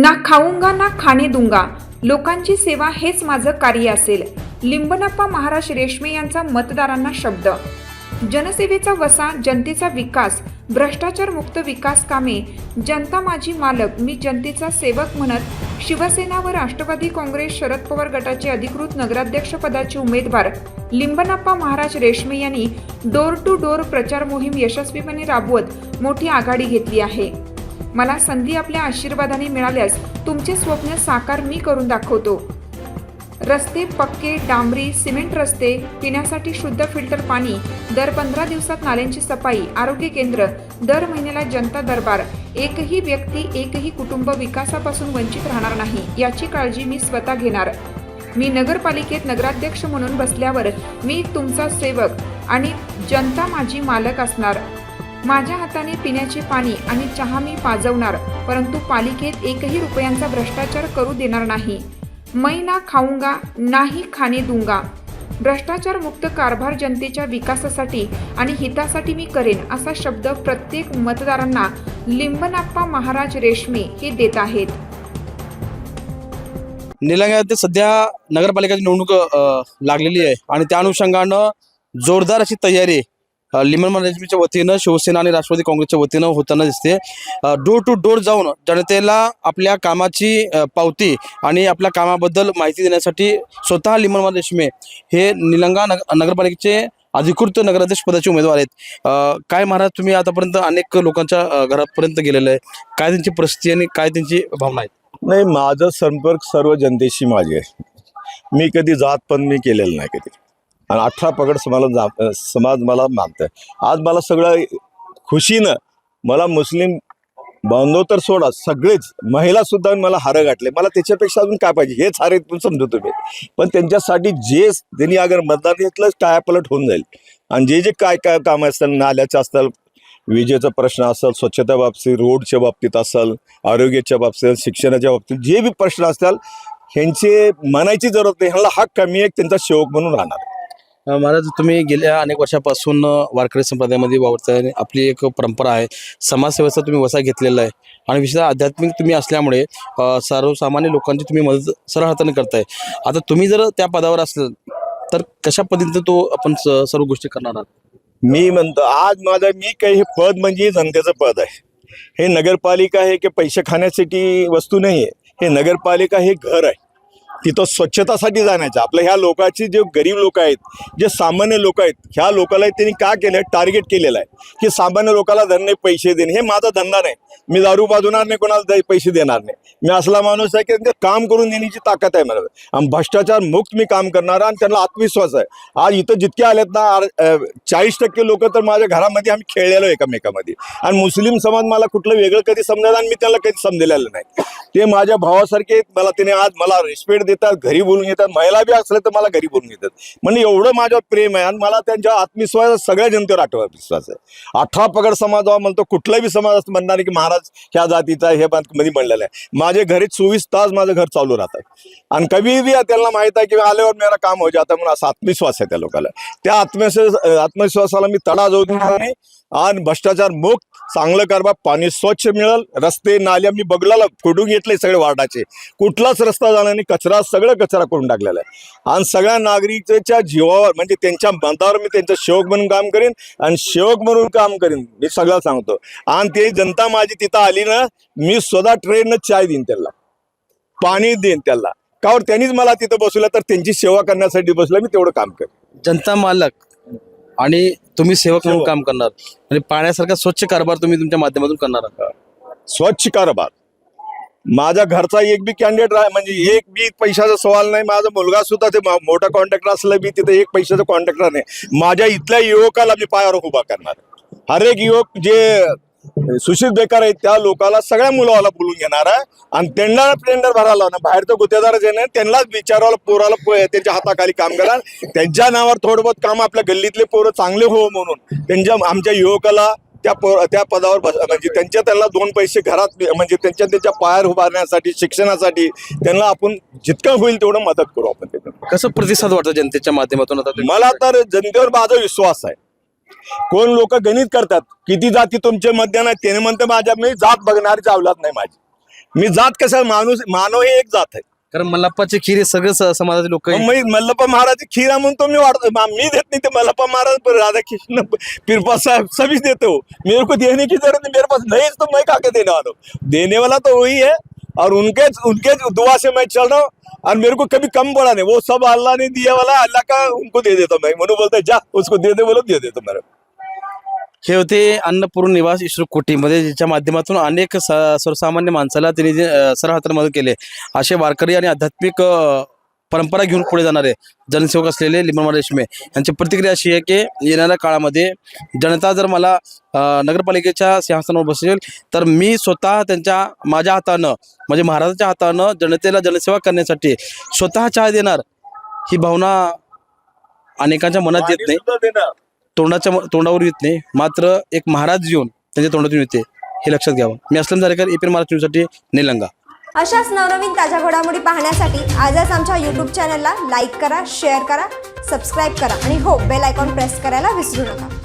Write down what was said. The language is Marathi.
ना खाऊंगा ना खाणे दुंगा. लोकांची सेवा हेच माझं कार्य असेल. लिंबनप्पा महाराज रेशमे यांचा मतदारांना शब्द. जनसेवेचा वसा जनतेचा विकास भ्रष्टाचार मुक्त विकास कामे. जनता माझी मालक मी जनतेचा सेवक म्हणत शिवसेना व राष्ट्रवादी काँग्रेस शरद पवार गटाचे अधिकृत नगराध्यक्षपदाचे उमेदवार लिंबनप्पा महाराज रेशमे यांनी डोर टू डोर प्रचार मोहीम यशस्वीपणे राबवत मोठी आघाडी घेतली आहे. मला संधी आपल्या आशीर्वादाने मिळाल्यास तुमचे स्वप्न साकार मी करून दाखवतो. रस्ते पक्के डांबरी सिमेंट रस्ते पिण्यासाठी शुद्ध फिल्टर पाणी दर पंधरा दिवसात नाल्यांची सफाई आरोग्य केंद्र दर महिन्याला जनता दरबार एकही व्यक्ती एकही कुटुंब विकासापासून वंचित राहणार नाही याची काळजी मी स्वतः घेणार. मी नगरपालिकेत नगराध्यक्ष म्हणून बसल्यावर मी तुमचा सेवक आणि जनता माझी मालक असणार. माझ्या हाताने पिण्याचे पाणी आणि चहा मी पाजवणार परंतु पालिकेत एकही रुपयांचा भ्रष्टाचार करू देणार नाही. मै ना खाऊंगा नाही खाणे दूंगा. भ्रष्टाचार मुक्त कारभार जनतेच्या विकासासाठी आणि हितासाठी मी करेन असा शब्द प्रत्येक मतदारांना लिंबनाप्पा महाराज रेशमे हे देत आहेत. निलंग्यात सध्या नगरपालिकेची निवडणूक लागलेली आहे. आणि त्या अनुषंगानं जोरदार अशी तयारी लिमन मॅनेजमेंटच्या वतीनं शिवसेना आणि राष्ट्रवादी काँग्रेसच्या वतीनं होताना दिसते. डोर टू डोर जाऊन जनतेला आपल्या कामाची पावती आणि आपल्या कामाबद्दल माहिती देण्यासाठी स्वतः लिमन रेशमे हे निलंगा नग नगरपालिकेचे अधिकृत नगराध्यक्ष पदाचे उमेदवार आहेत. काय महाराज तुम्ही आतापर्यंत अनेक लोकांच्या घरापर्यंत गेलेलं आहे काय त्यांची परिस्थिती आणि काय त्यांची भावना आहेत? नाही माझं संपर्क सर्व जनतेशी माझे आहे. मी कधी जात पण मी केलेलं नाही कधी. आणि अठरा पगड समाला जा समाज मला मानतंय. आज मला सगळं खुशीनं मला मुस्लिम बांधव तर सोडा सगळेच महिला सुद्धा मला हारं गाठले. मला त्याच्यापेक्षा अजून काय पाहिजे? हेच हार पण समजू तुम्ही. पण त्यांच्यासाठी जे त्यांनी अगर मतदान घेतलं टायापलट होऊन जाईल. आणि जे जे काय काय कामं असतात नाल्याचे असतात विजेचा प्रश्न असेल स्वच्छता बाबतीत रोडच्या बाबतीत असेल आरोग्याच्या बाबतीत शिक्षणाच्या बाबतीत जे बी प्रश्न असतील ह्यांचे म्हणायची जरूरत नाही. ह्यांना हा कमी एक त्यांचा शेवक म्हणून राहणार. महाराज तुम्ही गेल्या अनेक वर्षापासून वारकरी संप्रदायामध्ये वावरताय आणि आपली एक परंपरा आहे. समाजसेवेचा तुम्ही वसा घेतलेला आहे. आणि विशेषतः आध्यात्मिक तुम्ही असल्यामुळे सर्वसामान्य लोकांची तुम्ही मदत सरळ हाताने करताय. आता तुम्ही जर त्या पदावर असाल तर कशा पद्धतीने तो आपण स- सर्व गोष्टी करणार आहात? मी म्हणतो आज माझं मी काही हे पद म्हणजे जनतेचं पद आहे. हे नगरपालिका आहे की पैसे खाण्यासाठी वस्तू नाही आहे हे नगरपालिका हे घर आहे. तिथं स्वच्छतासाठी जाण्याच्या आपल्या ह्या लोकांची जे गरीब लोक आहेत जे सामान्य लोक आहेत ह्या लोकाला त्यांनी का केलं टार्गेट केलेलं आहे. की सामान्य लोकाला धरणे पैसे देणे. हे माझा धंदा नाही. मी दारू बाजूणार नाही कोणाला पैसे देणार नाही. मी असला माणूस आहे की त्यांचं काम करून देण्याची ताकद आहे मला. आणि भ्रष्टाचार मुक्त मी काम करणार आणि त्यांना आत्मविश्वास आहे. आज इथं जितके आलेत ना चाळीस टक्के लोक तर माझ्या घरामध्ये आम्ही खेळलेलो एकमेकामध्ये. आणि मुस्लिम समाज मला कुठलं वेगळं कधी समजायला आणि मी त्याला कधी समजलेलं नाही. ते माझ्या भावासारखे आहेत. मला त्याने आज मला रिस्पेक्ट देतात घरी बोलून घेतात महिला बी असल्या तर मला घरी बोलून घेतात. म्हणजे एवढं माझ्यावर प्रेम आहे आणि मला त्यांच्या आत्मविश्वास सगळ्या जनतेवर आठवा विश्वास आहे. अठरा पगड समाज म्हणतो कुठलाही समाज असं म्हणणार की महाराज ह्या जातीचा हे मध्ये म्हणलेलं आहे. माझे घरी चोवीस तास माझं घर चालू राहतं. आणि कधी बी त्यांना माहीत आहे की आल्यावर मेरा काम हो जाता म्हणून असा आत्मविश्वास आहे त्या लोकांना त्या आत्मविश्वास आत्मविश्वासाला मी तडा जाऊ देणार नाही. आणि भ्रष्टाचार मुक्त चांगलं कारभार पाणी स्वच्छ मिळेल रस्ते नाल्या मी बगलाला फोडून घेतले सगळे वार्डाचे. कुठलाच रस्ता जाणार नाही कचरा सगळं कचरा करून टाकलेला आहे. आणि सगळ्या नागरिकाच्या जीवावर म्हणजे त्यांच्या मतावर मी त्यांचं सेवक म्हणून काम करेन आणि सेवक म्हणून काम करेन मी सगळं सांगतो. आणि ते जनता माझी तिथं आली ना मी स्वतः ट्रेननं चाय देईन त्याला पाणी देईन त्याला कावर त्यांनीच मला तिथं बसवलं तर त्यांची सेवा करण्यासाठी बसलं मी तेवढं काम करेन. जनता मालक आणि तुम्ही सेवक म्हणून. काम करणार. आणि पाण्यासारखा स्वच्छ कारभार तुम्ही तुमच्या माध्यमातून करणार आहात. स्वच्छ कारभार. माझ्या घरचा एक बी कॅन्डिडेट राह म्हणजे एक बी पैशाचा सवाल नाही माझा मुलगा सुद्धा ते मोठा कॉन्ट्रॅक्टर असलं बी तिथे एक पैशाचा कॉन्ट्रॅक्टर नाही. माझ्या इथल्या युवकाला मी पायावर उभा करणार. हर एक युवक जे सुशील बेकार आहेत त्या लोकाला सगळ्या मुलाला बोलून घेणार आहे. आणि त्यांना टेंडर भरायला लावणार. बाहेरचं गुत्तेदारच येणार त्यांनाच विचारायला पोराला त्यांच्या हाताखाली काम करा त्यांच्या नावावर थोडं बहुत काम आपल्या गल्लीतले पोरं चांगले हो म्हणून. त्यांच्या आमच्या युवकाला त्या पो त्या पदावर बस म्हणजे त्यांच्या त्यांना दोन पैसे घरात म्हणजे त्यांच्या त्यांच्या पायावर उभारण्यासाठी शिक्षणासाठी त्यांना आपण जितकं होईल तेवढं मदत करू आपण कसं प्रतिसाद वाटतं जनतेच्या माध्यमातून आता मला तर जनतेवर माझा विश्वास आहे. कोण लोक गणित करतात किती जाती तुमच्या मध्ये नाही त्याने म्हणते माझ्या मी जात बघणारी चावलात नाही माझी. मी जात कसं माणूस मानव हे एक जात आहे. कारण मल्लाप्पाची खीर हे सगळे स- समाजाचे लोक मी मल्लप्पा महाराज खीरा म्हणतो मी वाढतो. मा- मी देत नहीं तो मल्लप्पा महाराज पर राधा कृष्ण पीरपा साहब सभी देते. हो मेरे को देने की जरूरत नहीं मेरे पास नहीं है तो मैं खा के देने वाला हूँ देने वाला तो वही है और उनके उनके दुआ से मैं चल रहा हूँ. और मेरे को कभी कम पड़ा नहीं. वो सब अल्लाह ने दिया वाला अल्लाह का उनको दे देता मैं। मनु बोलता है, जा उसको दे दे बोलो दे देता मेरे हे होते अन्नपूर्ण निवास इश्रू कोटीमध्ये ज्याच्या माध्यमातून अनेक स- सर्वसामान्य माणसाला त्यांनी जे अ, मदत केले असे वारकरी आणि आध्यात्मिक परंपरा घेऊन पुढे जाणारे जनसेवक असलेले लिंबनमाळ रेशमे यांची प्रतिक्रिया अशी आहे की येणाऱ्या काळामध्ये जनता जर मला नगरपालिकेच्या सिंहासनावर बसेल तर मी स्वतः त्यांच्या माझ्या हातानं म्हणजे महाराजाच्या हातानं जनतेला जनसेवा करण्यासाठी स्वतः चहा देणार ही भावना अनेकांच्या मनात येत नाही देणार. तोंडाच्या तोंडावर येत नाही. मात्र एक महाराज येऊन त्यांच्या तोंडातून येते. हे लक्षात घ्यावं. मी असलम जारेकर एपीएन महाराष्ट्र न्यूजसाठी निलंगा. अशाच नवनवीन ताज्या घडामोडी पाहण्यासाठी आजच आमच्या यूट्यूब चॅनलला लाईक करा शेअर करा सबस्क्राईब करा आणि हो बेल आयकॉन प्रेस करायला विसरू नका.